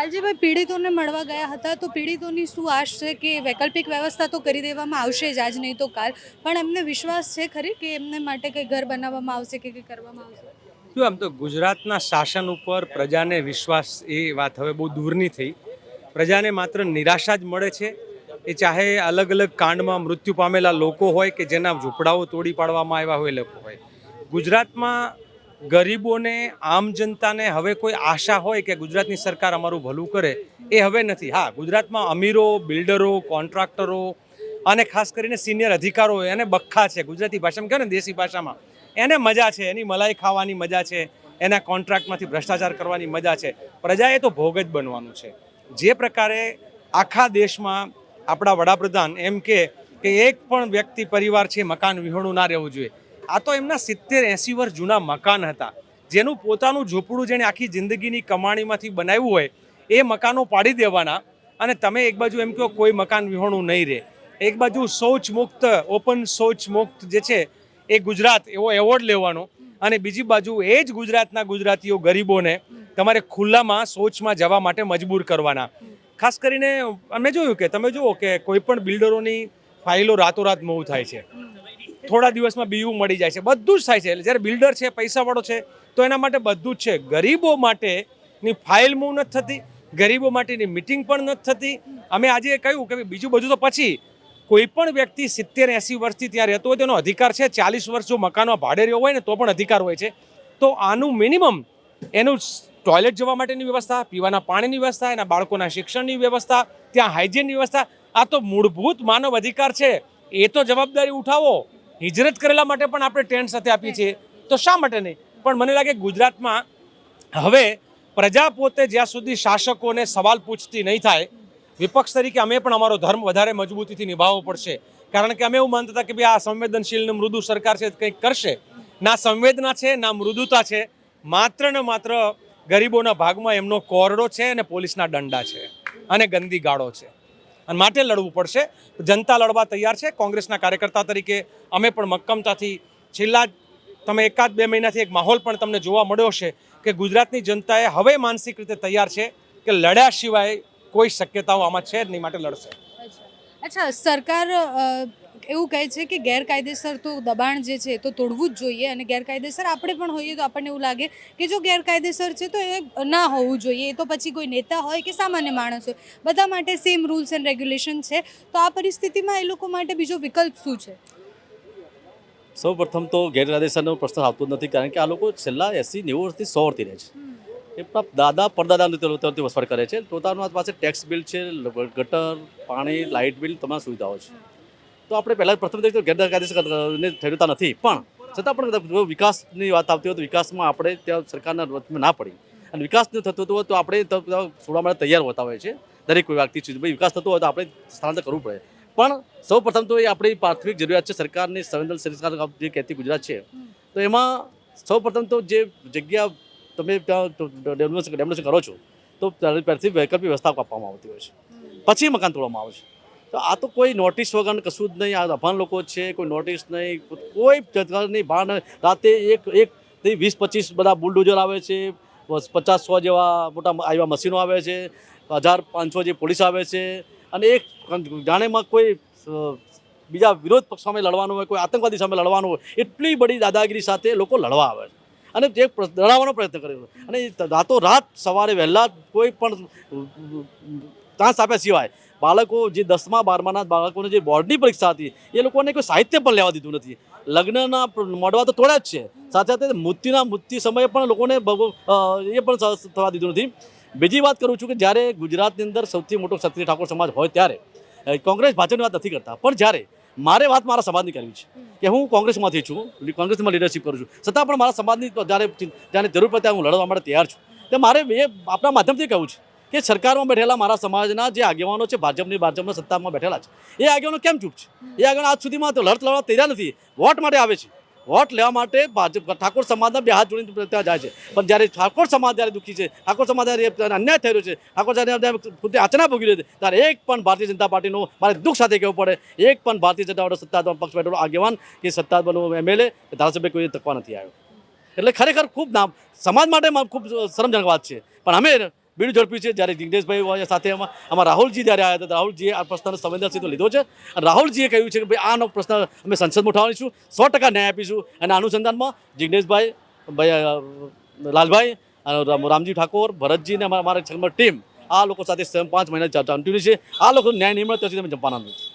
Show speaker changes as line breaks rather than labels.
લાલજીભાઈ, પીડિતોને મળવા ગયા હતા તો પીડિતોની શું આશ છે કે વૈકલ્પિક વ્યવસ્થા તો કરી દેવામાં આવશે જ આજ નહીં તો કાલ, પણ એમને વિશ્વાસ છે ખરી કે એમને માટે કંઈ ઘર બનાવવામાં આવશે કે કંઈ કરવામાં આવશે?
શું આમ તો ગુજરાતના શાસન ઉપર પ્રજાને વિશ્વાસ એ વાત હવે બહુ દૂરની થઈ. પ્રજાને માત્ર નિરાશા જ મળે છે. એ ચાહે અલગ અલગ કાંડમાં મૃત્યુ પામેલા લોકો હોય કે જેના ઝૂંપડાઓ તોડી પાડવામાં આવ્યા હોય લોકો હોય. ગુજરાતમાં ગરીબોને, આમ જનતાને હવે કોઈ આશા હોય કે ગુજરાતની સરકાર અમારું ભલું કરે, એ હવે નથી. હા, ગુજરાતમાં અમીરો, બિલ્ડરો, કોન્ટ્રાક્ટરો અને ખાસ કરીને સિનિયર અધિકારો એને બખ્ખા છે. ગુજરાતી ભાષામાં કહે ને, દેશી ભાષામાં. એને મજા છે, એની મલાઈ ખાવાની મજા છે, એના કોન્ટ્રાક્ટમાંથી ભ્રષ્ટાચાર કરવાની મજા છે. પ્રજાએ તો ભોગ જ બનવાનું છે. જે પ્રકારે આખા દેશમાં આપણા વડાપ્રધાન એમ કે કે એક પણ વ્યક્તિ, પરિવાર છે, મકાન વિહોણું ના રહેવું જોઈએ. આ તો એમના સિત્તેર એંસી વર્ષ જૂના મકાન હતા. જેનું પોતાનું ઝૂંપડું જેણે આખી જિંદગીની કમાણીમાંથી બનાવ્યું હોય, એ મકાનો પાડી દેવાના અને તમે એક બાજુ એમ કહો કોઈ મકાન વિહોણું નહીં રહે. એક બાજુ શૌચ મુક્ત, ઓપન શૌચ મુક્ત જે છે, એ ગુજરાત એવો એવોર્ડ લેવાનો અને બીજી બાજુ એ જ ગુજરાતના ગુજરાતીઓ ગરીબોને તમારે ખુલ્લામાં શૌચમાં જવા માટે મજબૂર કરવાના. ખાસ કરીને અમે જોયું કે તમે જુઓ કે કોઈ પણ બિલ્ડરોની ફાઇલો રાતોરાત મૂવ થાય છે. થોડા દિવસમાં બીયું મળી જાય છે. બધું જ થાય છે. એટલે જ્યારે બિલ્ડર છે, પૈસાવાળો છે, તો એના માટે બધું જ છે. ગરીબો માટેની ફાઇલ મૂવ નથી થતી. ગરીબો માટેની મિટિંગ પણ નથી થતી. અમે આજે કહ્યું કે બીજું બધું તો પછી કોઈ પણ વ્યક્તિ સિત્તેર એંસી વર્ષથી ત્યાં રહેતો હોય તેનો અધિકાર છે. ચાલીસ વર્ષ જો મકાનમાં ભાડે રહ્યો હોય ને તો પણ અધિકાર હોય છે. તો આનું મિનિમમ એનું ટોયલેટ જવા માટેની વ્યવસ્થા, પીવાના પાણીની વ્યવસ્થા, એના બાળકોના શિક્ષણની વ્યવસ્થા, ત્યાં હાઇજીનની વ્યવસ્થા, આ તો મૂળભૂત માનવ અધિકાર છે. એ તો જવાબદારી ઉઠાવો. હિજરત કરેલા માટે પણ આપણે ટેન્ટ સાથે આપીએ છીએ. તો શા માટે નહીં? પણ મને લાગે ગુજરાતમાં હવે પ્રજા પોતે જ્યાં સુધી શાસકોને સવાલ પૂછતી નહીં થાય, વિપક્ષ તરીકે અમે પણ અમારો ધર્મ વધારે મજબૂતીથી નિભાવવો પડશે. કારણ કે અમે એવું માનતા હતા કે ભાઈ આ સંવેદનશીલ ને મૃદુ સરકાર છે કંઈક કરશે. ના સંવેદના છે, ના મૃદુતા છે. માત્ર ને માત્ર ગરીબોના ભાગમાં એમનો કોરડો છે અને પોલીસના દંડા છે અને ગંદી ગાળો છે. અને માટે લડવું પડશે. જનતા લડવા તૈયાર છે. કોંગ્રેસના કાર્યકર્તા તરીકે અમે પણ મક્કમતાથી છેલ્લા તમે એકાદ બે મહિનાથી એક માહોલ પણ તમને જોવા મળ્યો છે કે ગુજરાતની જનતાએ હવે માનસિક રીતે તૈયાર છે કે લડ્યા સિવાય કોઈ શક્યતાઓ આમાં છે જ નહીં, માટે લડશે.
અચ્છા. સરકાર એવું કહે છે કે ગેરકાયદેસર તો દબાણ જે છે તો તોડવું જ જોઈએ અને ગેરકાયદેસર આપણે પણ હોઈએ તો આપણને એવું લાગે કે જો ગેરકાયદેસર છે તો એ ના હોવું જોઈએ. એ તો પછી કોઈ નેતા હોય કે સામાન્ય માણસ હોય. બધા માટે સેમ રૂલ્સ એન્ડ રેગ્યુલેશન છે. તો આ પરિસ્થિતિમાં એ લોકો માટે બીજો વિકલ્પ શું છે?
સૌ પ્રથમ તો ગેરકાયદેસરનો પ્રશ્ન આવતો નથી કારણ કે આ લોકો છેલ્લા એસી નેવું વર્ષથી સો વર્ષથી રહે છે. એ દાદા પરદાદા રીતે વસવાટ કરે છે. પોતાનું પાસે ટેક્સ બિલ છે, ગટર, પાણી લાઇટ બિલ તમામ સુવિધાઓ છે. તો આપણે પહેલાં પ્રથમ તો ગેરકાયદેસર ઠેરવતા નથી. પણ છતાં પણ વિકાસની વાત આવતી હોય તો વિકાસમાં આપણે ત્યાં સરકારના વચમાં ના પડી. અને વિકાસ ન થતો હોય તો આપણે છોડવા માટે તૈયાર હોતા હોય છે. દરેક કોઈ વ્યક્તિ છે. ભાઈ, વિકાસ થતો હોય તો આપણે સ્થળાંતર કરવું પડે. પણ સૌ પ્રથમ તો એ આપણી પ્રાથમિક જરૂરિયાત છે સરકારની સંવેદનશીલ સરકાર જે કહેતી ગુજરાત છે. તો એમાં સૌ પ્રથમ તો જે જગ્યા તમે ત્યાં ડેવલપમેન્ટ કરો છો, તો ત્યારથી વૈકલ્પિક વ્યવસ્થા આપવામાં આવતી હોય છે. પછી મકાન તોડવામાં આવે છે. તો આ તો કોઈ નોટિસ વગર કશું જ નહીં. આ અભાન લોકો છે, કોઈ નોટિસ નહીં, કોઈ જગ્યાની ભાન રાતે એક એક વીસ, પચીસ બધા બુલડોઝર આવે છે પચાસ સો જેવા મોટા આવ્યા મશીનો આવે છે, હજાર પાંચસો જે પોલીસ આવે છે, અને એક જાણેમાં કોઈ બીજા વિરોધ પક્ષ સામે લડવાનું હોય, કોઈ આતંકવાદી સામે લડવાનું હોય, એટલી બધી દાદાગીરી સાથે લોકો લડવા આવે છે. અને તે લડાવવાનો પ્રયત્ન કરે છે. અને રાતો રાત સવારે વહેલા કોઈ પણ ચાન્સ આપ્યા સિવાય બાળકો જે દસમા, બારમાના બાળકોને જે બોર્ડની પરીક્ષા હતી, એ લોકોને કોઈ સાહિત્ય પણ લેવા દીધું નથી. લગ્નના મોડવા તો થોડા જ છે. સાથે સાથે મૃત્યુના મૃત્યુ સમયે પણ લોકોને એ પણ થવા દીધું નથી. બીજી વાત કરું છું કે જ્યારે ગુજરાતની અંદર સૌથી મોટો ક્ષત્રિય ઠાકોર સમાજ હોય ત્યારે કોંગ્રેસ ભાજપની વાત નથી કરતા. પણ જ્યારે મારે વાત મારા સમાજની કરવી છે, કે હું કોંગ્રેસમાંથી છું કોંગ્રેસમાં લીડરશિપ કરું છું, છતાં પણ મારા સમાજની જ્યારે જ્યારે જરૂર પડે હું લડવા માટે તૈયાર છું. તો મારે એ આપણા માધ્યમથી કહું છે કે સરકારમાં બેઠેલા મારા સમાજના જે આગેવાનો છે, ભાજપની ભાજપના સત્તામાં બેઠેલા છે, એ આગેવાનો કેમ ચૂપ છે? એ આગેવાનો આજ સુધીમાં તો લડત લડવા તૈયાર નથી. વોટ માટે આવે છે? વોટ લેવા માટે ભાજપ, ઠાકોર સમાજના બે હાથ જોડીને ત્યાં જાય છે. પણ જ્યારે ઠાકોર સમાજ જ્યારે દુઃખી છે, ઠાકોર સમાજ જ્યારે અન્યાય થઈ રહ્યો છે, ઠાકોર જ્યારે ખુદ આચના ભોગી રહ્યો ત્યારે એક પણ ભારતીય જનતા પાર્ટીનો મારે દુઃખ સાથે કહેવું પડે. એક પણ ભારતીય જનતા પાર્ટી સત્તાધાર પક્ષ બેઠેલો આગેવાન કે સત્તાધાર એમએલએ ધારાસભ્ય કોઈ તકવા નથી આવ્યો. એટલે ખરેખર ખૂબ નામ, સમાજ માટે ખૂબ શરમજનક વાત છે. પણ અમે બીજું ઝડપી છે. જ્યારે જિગ્નેશભાઈ સાથે એમાં આમાં રાહુલજી જ્યારે આવ્યા હતા રાહુલજીએ આ પ્રશ્નનો સંવેદનશીલ લીધો છે. અને રાહુલજીએ કહ્યું છે કે ભાઈ, આનો પ્રશ્ન અમે સંસદમાં ઉઠાવીશું સો ટકા ન્યાય આપીશું. અને અનુસંધાનમાં જિગ્નેશભાઈ, ભાઈ લાલભાઈ રામ- રામજી ઠાકોર, ભરતજી અને અમારા અમારા ટીમ આ લોકો સાથે પાંચ મહિના કન્ટિન્યુ છે. આ લોકો ન્યાય નહીં મળે ત્યાં સુધી અમે જમવાના નથી